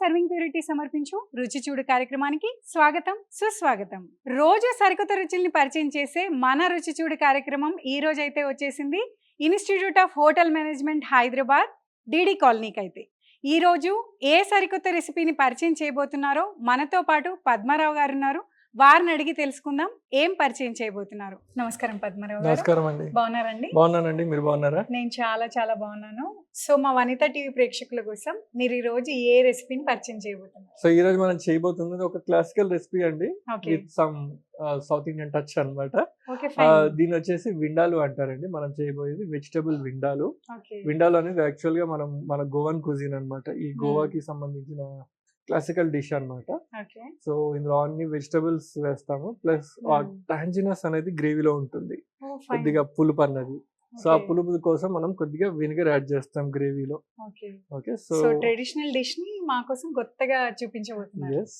Serving purity సమర్పించు. రుచి చూడు కార్యక్రమానికి స్వాగతం సుస్వాగతం. రోజు సరికొత్త రుచుల్ని పరిచయం చేసే మన రుచి చూడు కార్యక్రమం ఈ రోజు అయితే వచ్చేసింది institute of hotel management Hyderabad DD కాలనీకి అయితే ఈ రోజు ఏ సరికొత్త రెసిపీని పరిచయం చేయబోతున్నారో మనతో పాటు పద్మారావు గారు ఉన్నారు. వారిని అడిగి తెలుసుకుందాం ఏం పరిచయం చేయబోతున్నారు. నమస్కారం పద్మారావు గారు. నమస్కారం అండి. బాగున్నారండి? బాగున్నానండి మీరు బాగున్నారా? నేను చాలా చాలా బాగున్నాను. సో మా వనిత టీవీ ప్రేక్షకుల కోసం మీరు ఈ రోజు ఏ రెసిపీని పరిచయం చేయబోతున్నారు? సో ఈ రోజు మనం చేయబోతున్నది ఒక క్లాసికల్ రెసిపీ అండి. With some south Indian touch fine. దీని వచ్చేసి విండాలు అంటారండి. మనం చేయబోయేది వెజిటబుల్ విండాలు. విండాలు అనేది యాక్చువల్గా మనం మన గోవన్ కుజిన్ అన్నమాట. ఈ గోవాకి సంబంధించిన క్లాసికల్ డిష్ అన్నమాట. ఓకే. సో ఇందులో అన్ని వెజిటబుల్స్ వేస్తాము. ప్లస్. టాంజినస్ అనేది గ్రేవీలో ఉంటుంది. కొద్దిగా పులుపు అన్నది. సో ఆ పులుపు కోసం మనం కొద్దిగా వినిగర్ యాడ్ చేస్తాం గ్రేవీలో. ఓకే. ఓకే సో ట్రెడిషనల్ డిష్ని మా కోసం కొత్తగా చూపించబోతున్నారు. ఎస్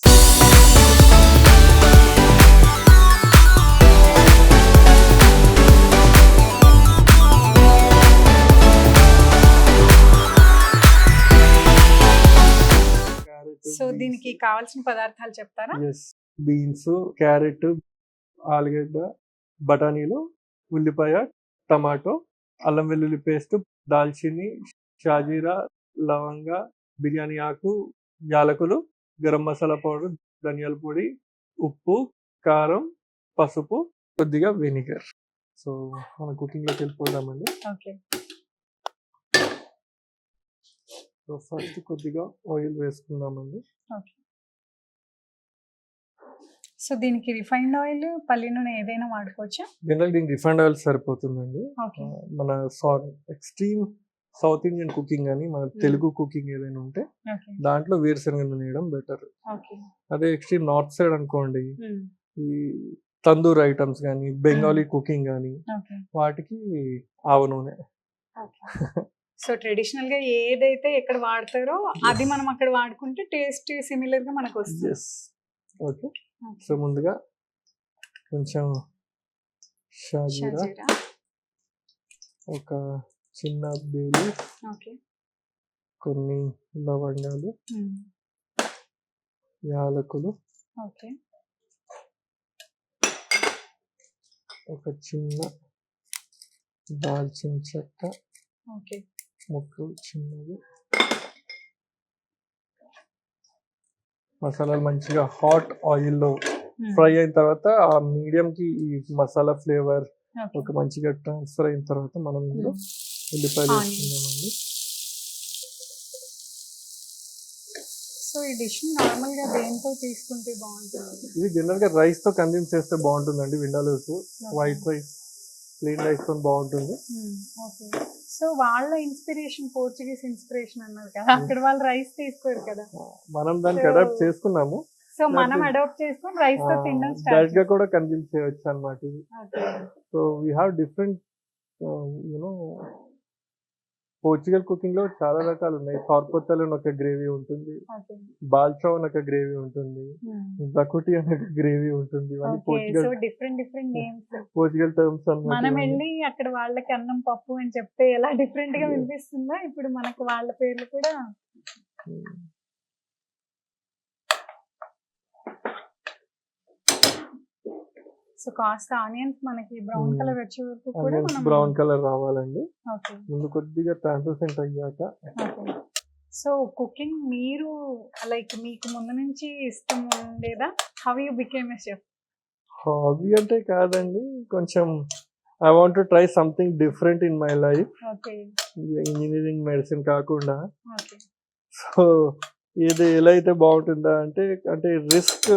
సో దీనికి కావాల్సిన పదార్థాలు చెప్తారా? బీన్స్ క్యారెట్ ఆలుగడ్డ బఠానీలు ఉల్లిపాయ టమాటో అల్లం వెల్లుల్లి పేస్ట్ దాల్చిని షాజీరా లవంగ బిర్యానీ ఆకు యాలకులు గరం మసాలా పౌడర్ ధనియాల పొడి ఉప్పు కారం పసుపు కొద్దిగా వెనిగర్. సో మన కుకింగ్లోకి వెళ్ళిపోదామండి. ఓకే. సో ఫస్ట్ కొద్దిగా ఆయిల్ వేసుకుందామండి. ఓకే. సో దీనికి రిఫైన్డ్ ఆయిల్ పల్లి నూనె ఏదైనా వాడుకోవచ్చా? జనరల్ దీనికి రిఫైండ్ ఆయిల్ సరిపోతుందండి. మన ఎక్స్ట్రీమ్ సౌత్ ఇండియన్ కుకింగ్ అని మన తెలుగు కుకింగ్ ఏదైనా ఉంటే దాంట్లో వేరుశనగ నూనె వేయడం బెటర్. అదే ఎక్స్ట్రీమ్ నార్త్ సైడ్ అనుకోండి ఈ తందూర్ ఐటమ్స్ కానీ బెంగాలీ కుకింగ్ కానీ వాటికి ఆవ నూనె. సో ట్రెడిషనల్గా ఏదైతే ఎక్కడ వాడతారో అది మనం అక్కడ వాడుకుంటే టేస్ట్ సిమిలర్గా మనకు వస్తుంది ఓకే. సో ముందుగా కొంచెం షాజీరా ఒక చిన్న బేలి. కొన్ని లవంగాలు యాలకులు. ఒక చిన్న దాల్చిన చెక్క. ముక్కలు చిన్నవి. మసాలాలు మంచిగా హాట్ ఆయిల్లో ఫ్రై అయిన తర్వాత ఆ మీడియం కి ఈ మసాలా ఫ్లేవర్ ఒక మంచిగా ట్రాన్స్ఫర్ అయిన తర్వాత మనం ఇందులో ఉల్లిపాయలు. వేసుకుందామండి. సో ఈ డిష్ నార్మల్గా దేంతో తీసుకుంటే బాగుంటుంది? ఇది జనరల్గా రైస్తో కన్జ్యూమ్ చేస్తే బాగుంటుందండి విండాలోస్ వైట్ రైస్ ప్లెయిన్ రైస్తో బాగుంటుంది ఓకే. సో వాళ్ళ ఇన్స్పిరేషన్ పోర్చుగీస్ ఇన్స్పిరేషన్ అన్నారు కదా. అక్కడ వాళ్ళు రైస్ తీసుకోరు కదా. మనం దానికి అడాప్ట్ చేసుకున్నాము. సో మనం అడాప్ట్ చేసుకొని రైస్తో తినడం స్టార్ట్గా కూడా కన్జ్యూమ్ చేయవచ్చు అనమాట ఇది. Okay. So we have different you know Portugal కుకింగ్లో చాలా రకాలు ఉన్నాయి కార్పొత్తల్ అని ఒక గ్రేవీ ఉంటుంది. బాల్చా అని ఒక గ్రేవీ ఉంటుంది. జకుటి అనే ఒక గ్రేవీ ఉంటుంది. Portugal different different names. Portugal terms మనం వెళ్ళి అక్కడ వాళ్ళకి అన్నం పప్పు అని చెప్తే ఎలా డిఫరెంట్గా. వినిపిస్తుందో? ఇప్పుడు మనకు వాళ్ళ పేర్లు కూడా సో కాస్త ఆనియన్స్ మనకి బ్రౌన్. కలర్ వచ్చే వరకు కూడా మనం బ్రౌన్ కలర్ రావాలండి. ఓకే. ముందు కొద్దిగా ట్రాన్స్లూసెంట్ అయ్యాక. సో కుకింగ్ మీరు లైక్ మీకు ముందు నుంచి ఇష్టం ఉండేదా? How you became a chef hobby అంటే కాదండి కొంచెం I want to try something different in my life okay. Engineering medicine కాకుండా. ఓకే. సో ఏది ఎలా అయితే బాగుంటుందా అంటే అంటే రిస్క్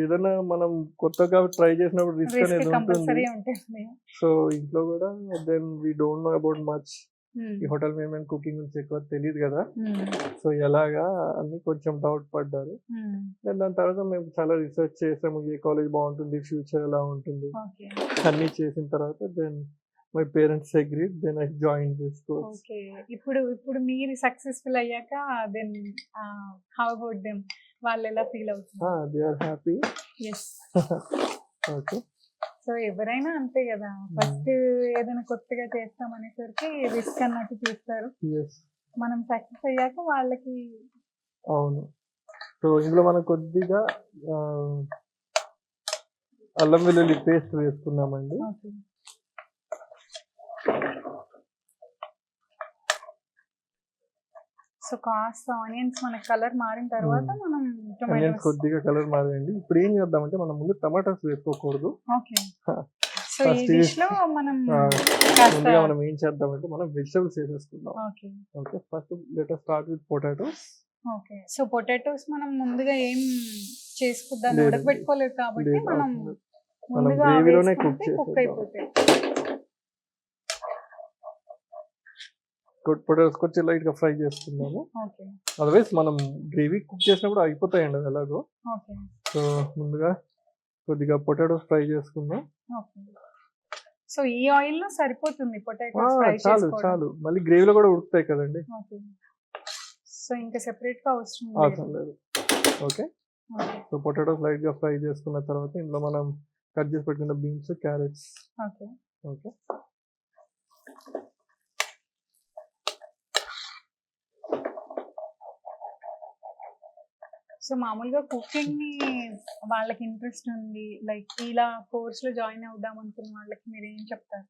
ఏదైనా మనం కొత్తగా ట్రై చేసినప్పుడు రిస్క్ అనేది ఉంటుంది. సో ఇంట్లో కూడా then we don't know about much Hmm. ఈ హోటల్ మేనేజ్మెంట్ కుకింగ్ గురించి ఎక్కువ తెలియదు కదా. Hmm. సో ఎలాగా అని కొంచెం డౌట్ పడ్డారు. Hmm. దెన్ తర్వాత మేము చాలా రీసెర్చ్ చేసాము. ఏ కాలేజ్ బాగుంటుంది? ఫ్యూచర్ ఎలా ఉంటుంది? అన్ని చేసిన తర్వాత then my parents agree then I join this course ఇప్పుడు ఇప్పుడు మీరు సక్సెస్ఫుల్ అయ్యాక దెన్ హౌ అబౌట్ దెమ్ వాళ్ళు ఎలా ఫీల్ అవుతున్నారు? They are happy. Yes okay. So ఎవరైనా అంతే కదా ఫస్ట్ ఏదైనా కొత్తగా చేస్తాం అనేసరికి రిస్క్ అన్నట్టు చూస్తారు. మనం సక్సెస్ అయ్యాక వాళ్ళకి అవును. సో ఇందులో మనం కొద్దిగా అల్లం వెల్లుల్లి పేస్ట్ వేసుకున్నామండి. సో కాస్త ఆనియన్స్ మన కలర్ మారిన తర్వాత. మనం టొమాటోస్ కొద్దిగా కలర్ మారండి ఇప్పుడు ఏం చేద్దామంటే మనం ముందు టమాటాస్ వేసుకోకూడదు ఓకే. సో ఈ డిష్లో మనం ముందుగా మనం ఏం చేద్దామంటే మనం వెజిటబుల్స్ వేసేసుకుందాం. Okay. Okay first letter start with potatoes okay. So potatoes మనం ముందుగా ఏం చేసుకుందాం? లేదు. ఉడకబెట్టుకోలేదు కాబట్టి మనం. ముందుగా కుక్. అయిపోతాయి. పొటాటోస్ కొంచెం లైట్గా ఫ్రై ఓకే. అదర్వైజ్ మనం గ్రేవీ కుక్ చేసినప్పుడు అయిపోతాయండి అవి ఎలాగో. సో ముందుగా కొద్దిగా పొటాటోస్ ఫ్రై చేసుకుందాం. సో ఈ ఆయిల్లో సరిపోతుంది పొటాటోస్ ఫ్రై చాలు చాలు. మళ్ళీ గ్రేవీలో కూడా ఉడుకుతాయి కదండి. సో ఇంకా సెపరేట్గా అవసరం అవసరం లేదు. ఓకే. సో పొటాటోస్ లైట్గా ఫ్రై చేసుకున్న తర్వాత ఇందులో మనం కట్ చేసి పెట్టుకున్న beans carrots. Okay. Okay. So మామూలుగా కుకింగ్ని వాళ్ళకి ఇంట్రెస్ట్ ఉంది. లైక్ ఇలా కోర్స్లో జాయిన్ అవుదాం అనుకున్న వాళ్ళకి మీరు ఏం చెప్తారు?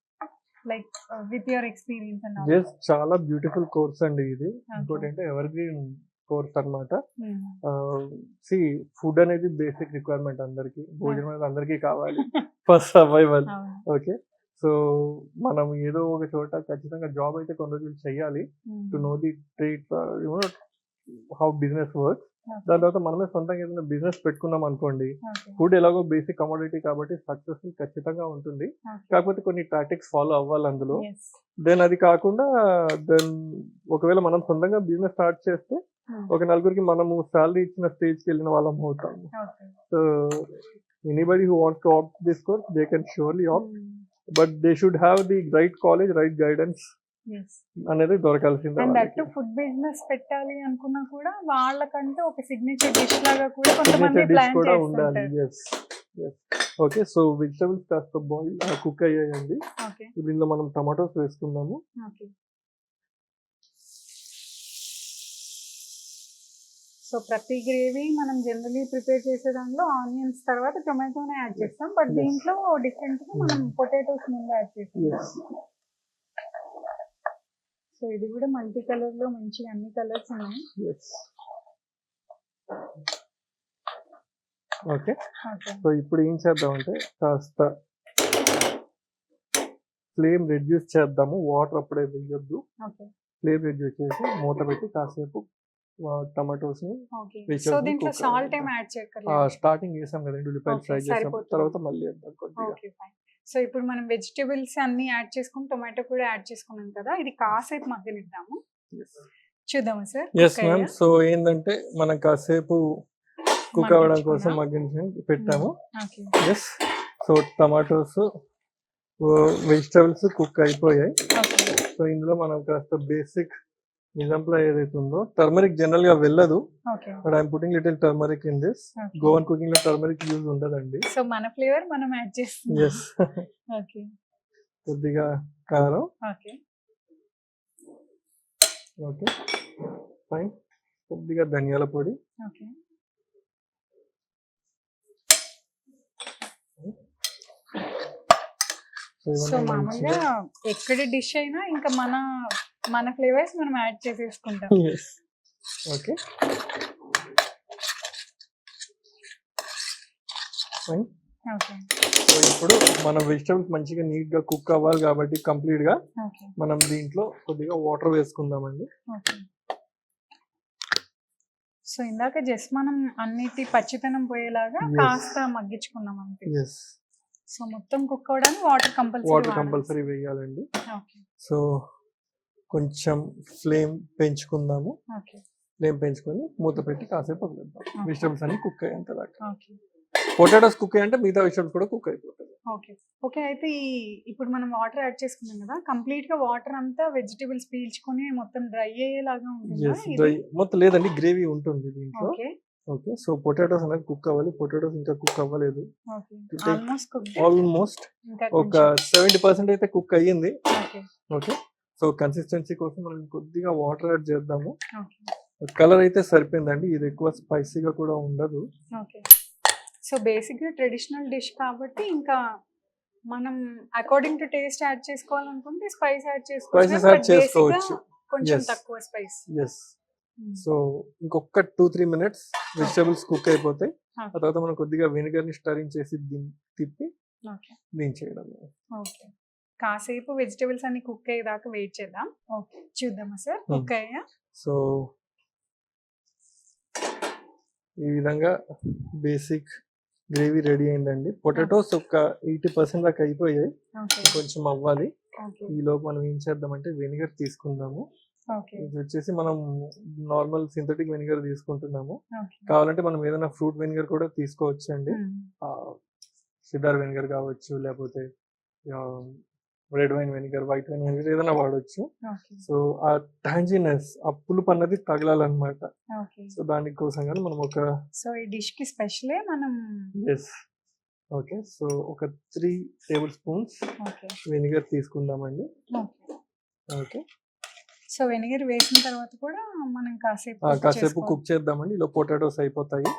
Like with your experience and just చాలా బ్యూటిఫుల్ కోర్స్ అండి ఇది. ఇంకోటి అంటే ఎవర్ గ్రీన్ కోర్స్ అన్నమాట. సి ఫుడ్ అనేది బేసిక్ రిక్వైర్మెంట్ అందరికి భోజనం అనేది అందరికీ కావాలి. For survival. ఓకే. సో మనం ఏదో ఒక చోట ఖచ్చితంగా జాబ్ అయితే కొన్ని రోజులు చేయాలి. To know the trade you know how business work దాని తర్వాత మనమే సొంతంగా ఏదైనా బిజినెస్ పెట్టుకున్నాం అనుకోండి ఫుడ్ ఎలాగో బేసిక్ కమోడిటీ కాబట్టి సక్సెస్ఫుల్ ఖచ్చితంగా ఉంటుంది. కాకపోతే కొన్ని టాక్టిక్స్ ఫాలో అవ్వాలి అందులో. దెన్ అది కాకుండా దెన్ ఒకవేళ మనం సొంతంగా బిజినెస్ స్టార్ట్ చేస్తే ఒక నలుగురికి మనము శాలరీ ఇచ్చిన స్టేజ్కి వెళ్ళిన వాళ్ళం అవుతాము so anybody who want to opt this course they can surely opt but they should have the right college right guidance అనేది దొరకాల్సిందే అండ్. దట్ ఫుడ్ బిజినెస్ పెట్టాలి అనుకున్నా కూడా వాళ్ళకంటే ఒక సిగ్నేచర్ డిష్ లాగా కూడా కొంతమంది ప్లాన్ కూడా ఉండాలి. ఓకే సో వెజిటబుల్స్ కాస్త బాయిల్ కుక్ అయ్యాయండి. ఇప్పుడు ఇందులో మనం టమాటోస్ వేసుకుందాము. ఓకే సో ప్రతి గ్రేవీ మనం జనరలీ ప్రిపేర్ చేసే దాంట్లో ఆనియన్స్ తర్వాత టొమాటోనే యాడ్ చేస్తాం. బట్. దీంట్లో డిఫరెంట్గా మనం పొటాటోస్ ముందు యాడ్ చేస్తాం. సో ఇది కూడా మల్టీ కలర్లో మంచిగా అన్ని కలర్స్ ఉన్నాయి. ఓకే సో ఇప్పుడు ఏం చేద్దామంటే కాస్త ఫ్లేమ్ రెడ్యూస్ చేద్దాము. వాటర్ అప్పుడే వేయొద్దు. ఫ్లేమ్ రెడ్యూస్ చేసి మూత పెట్టి కాసేపు టమాటోస్ని స్టార్టింగ్ చేసాం కదండి ఉల్లిపాయలు ఫ్రై చేసాం. తర్వాత మళ్ళీ కొద్దిగా. సో ఇప్పుడు మనం వెజిటేబుల్స్ అన్ని యాడ్ చేసుకుని టొమాటో కూడా యాడ్ చేసుకున్నాం కదా ఇది కాసేపు మగ్గనిద్దాము. చూద్దామా సార్? ఎస్ మ్యామ్ సో ఏంటంటే మనం కాసేపు కుక్ అవ్వడం కోసం మగ్గించి పెట్టాము. Yes so tomatoes vegetables cook అయిపోయాయి. సో ఇందులో మనం కాస్త బేసిక్ నిజంప్లా ఏదైతే ఉందో టర్మరిక్ జనరల్గా వెళ్ళదు but I'm putting little turmeric in this Goan కుకింగ్లో turmeric use ఉండదండి. సో మన ఫ్లేవర్ మనం యాడ్ చేస్తాం ఎస్ ఓకే కొద్దిగా కారం. ఓకే ఓకే ఫైన్ కొద్దిగా ధనియాల పొడి. ఓకే సో మామూలుగా ఎక్కడ డిష్ అయినా ఇంకా మన మన ఫ్లేవర్స్ మనం యాడ్ చేసేసుకుంటాం. ఓకే ఓకే సో ఇప్పుడు మన వెజిటబుల్స్ మంచిగా నీట్గా కుక్ అవ్వాలి కాబట్టి కంప్లీట్గా మనం దీంట్లో కొద్దిగా వాటర్ వేసుకుందామండి. సో ఇందాక జస్ట్ మనం అన్నిటి పచ్చితనం పోయేలాగా. కాస్త మగ్గించుకున్నాం అంతే. ఎస్ సో మొత్తం కుక్ అవడానికి వాటర్ కంపల్సరీ వాటర్ కంపల్సరీ వేయాలండి. సో కొంచెం ఫ్లేమ్ పెంచుకుందాము. ఓకే. ఫ్లేమ్ పెంచుకొని మూత పెట్టి కాసేపు వదిలేద్దాం. వెజిటబుల్స్ అన్ని కుక్ అయ్యేంత దాకా ఓకే. పొటాటోస్ కుక్ అయ్యంటే మిగతా వెజిటబుల్స్ కూడా కుక్ అయిపోతాయి. ఓకే. ఓకే అయితే ఈ ఇప్పుడు మనం వాటర్ యాడ్ చేసుకున్నాం కదా కంప్లీట్గా వాటర్ అంతా వెజిటేబుల్స్ పీల్చుకొని మొత్తం డ్రై అయ్యేలాగా ఉంటుందా? డ్రై మొత్తం లేదండి గ్రేవీ ఉంటుంది దీంట్లో. ఓకే. సో పొటాటోస్ అనేది కుక్ అవ్వాలి. పొటాటోస్ ఇంకా కుక్ అవ్వలేదు. ఆల్మోస్ట్ ఒక సెవెంటీ పర్సెంట్ అయితే కుక్ అయ్యింది. ఓకే. సో కన్సిస్టెన్సీ కోసం మనం కొద్దిగా వాటర్ యాడ్ చేద్దాము. కలర్ అయితే సరిపోయిందండి. ఇది ఎక్కువ స్పైసీగా కూడా ఉండదు. ఓకే. సో బేసిక్గా ట్రెడిషనల్ డిష్ కాబట్టి ఇంకా మనం అకార్డింగ్ టు టేస్ట్ యాడ్ చేసుకోవాలనుకుంటే స్పైస్ యాడ్ చేసుకోవచ్చు. Spices add చేసుకోవచ్చు. కొంచెం Yes. తక్కువ స్పైస్ ఎస్ సో ఇంకొక two three minutes vegetables cook అయిపోతాయి ఆ. తర్వాత మనం కొద్దిగా వెనిగర్ని స్టరింగ్ చేసి దిం- తిప్పి ఓకే దించేయడం ఓకే కాసేపు వెజిటేబుల్స్ అన్ని కుక్ అయ్యేదాకా వెయిట్ చేద్దాం. ఓకే. చూద్దామా సార్? Hmm. కుక్ అయ్యా సో ఈ విధంగా బేసిక్ గ్రేవీ రెడీ అయిందండి. పొటాటోస్ ఒక ఎయిటీ పర్సెంట్ దాకా అయిపోయాయి. కొంచెం అవ్వాలి. ఓకే ఈ లోపు మనం ఏం చేద్దామంటే వెనిగర్ తీసుకుందాము. ఓకే ఇది వచ్చేసి మనం నార్మల్ సింథటిక్ వెనిగర్ తీసుకుంటున్నాము. కావాలంటే మనం ఏదైనా ఫ్రూట్ వెనిగర్ కూడా తీసుకోవచ్చు అండి Hmm. సిడార్ వెనిగర్ కావచ్చు లేకపోతే red wine vinegar white wine vinegar ఏదైనా వాడవచ్చు ఓకే. సో ఆ టాంజినెస్ ఆ పులుపు అన్నది తగలాలన్నమాట. సో దానికోసం కానీ మనం ఒక సో ఈ డిష్కి స్పెషలే మనం ఎస్ ఓకే. సో ఒక త్రీ టేబుల్ స్పూన్స్ వెనిగర్ తీసుకుందామండి. ఓకే. సో వెనిగర్ వేసిన తర్వాత కూడా మనం కాసేపు కాసేపు. కుక్ చేద్దామండి. ఇలా పొటాటోస్ అయిపోతాయి.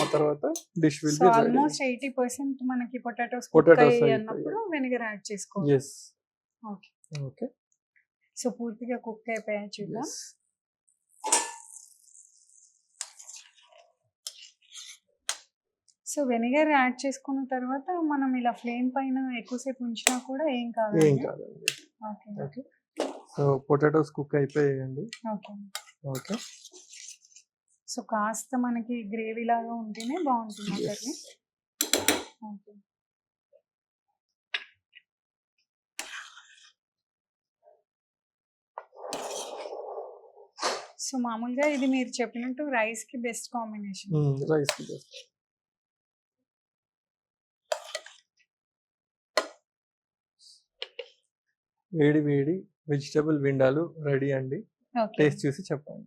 ఆ తర్వాత dish will so be almost eighty percent మనకి పొటాటోస్ అయిపోయాయి. అన్నప్పుడు వెనిగర్ యాడ్ చేసుకోవాలి. Yes okay. ఓకే సో పూర్తిగా కుక్ అయిపోయాయి చూద్దాం. సో వెనిగర్ యాడ్ చేసుకున్న తర్వాత మనం ఇలా ఫ్లేమ్ పైన ఎక్కువసేపు ఉంచినా కూడా ఏం కాదు ఏం కాదండి. Okay. Okay so potatoes cook అయిపోయాయండి. Okay okay. సో కాస్త మనకి గ్రేవీ లాగా ఉంటేనే బాగుంటుంది. Curry okay. సో మామూలుగా ఇది మీరు చెప్పినట్టు రైస్కి బెస్ట్ కాంబినేషన్ రైస్ వేడి వేడి వెజిటబుల్ విండాలు రెడీ అండి. టేస్ట్ చూసి చెప్పండి.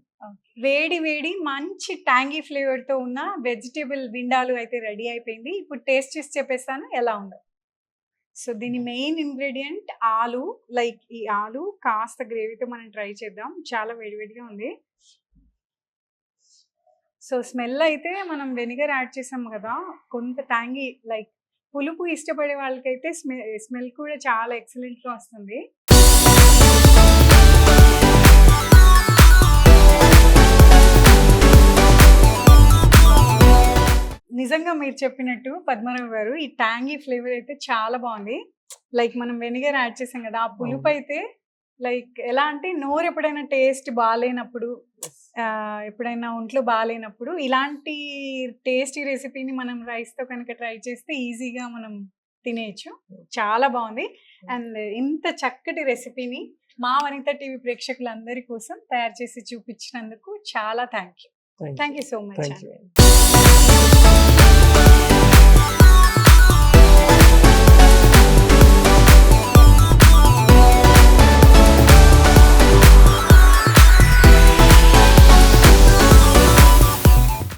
వేడి వేడి మంచి ట్యాంగీ ఫ్లేవర్తో ఉన్న వెజిటేబుల్ విండాలు అయితే రెడీ అయిపోయింది. ఇప్పుడు టేస్ట్ చేసి చెప్పేస్తాను ఎలా ఉందో. సో దీని మెయిన్ ఇంగ్రీడియంట్ ఆలు. లైక్ ఈ ఆలు కాస్త గ్రేవీతో మనం ట్రై చేద్దాం. చాలా వేడివేడిగా ఉంది. సో స్మెల్ అయితే మనం వెనిగర్ యాడ్ చేసాం కదా. కొంత ట్యాంగీ లైక్ పులుపు ఇష్టపడే వాళ్ళకైతే స్మెల్ స్మెల్ కూడా చాలా ఎక్సలెంట్గా వస్తుంది. నిజంగా మీరు చెప్పినట్టు పద్మరావు గారు ఈ ట్యాంగీ ఫ్లేవర్ అయితే చాలా బాగుంది. లైక్ మనం వెనిగర్ యాడ్ చేసాం కదా ఆ పులుపు. అయితే లైక్ ఎలా అంటే నోరు ఎప్పుడైనా టేస్ట్ బాగాలేనప్పుడు ఎప్పుడైనా ఒంట్లో బాగాలేనప్పుడు ఇలాంటి టేస్టీ రెసిపీని మనం రైస్తో కనుక ట్రై చేస్తే ఈజీగా మనం తినేయచ్చు. చాలా బాగుంది. అండ్ ఇంత చక్కటి రెసిపీని మా వనిత టీవీ ప్రేక్షకులందరి కోసం తయారు చేసి చూపించినందుకు చాలా thank you thank you so much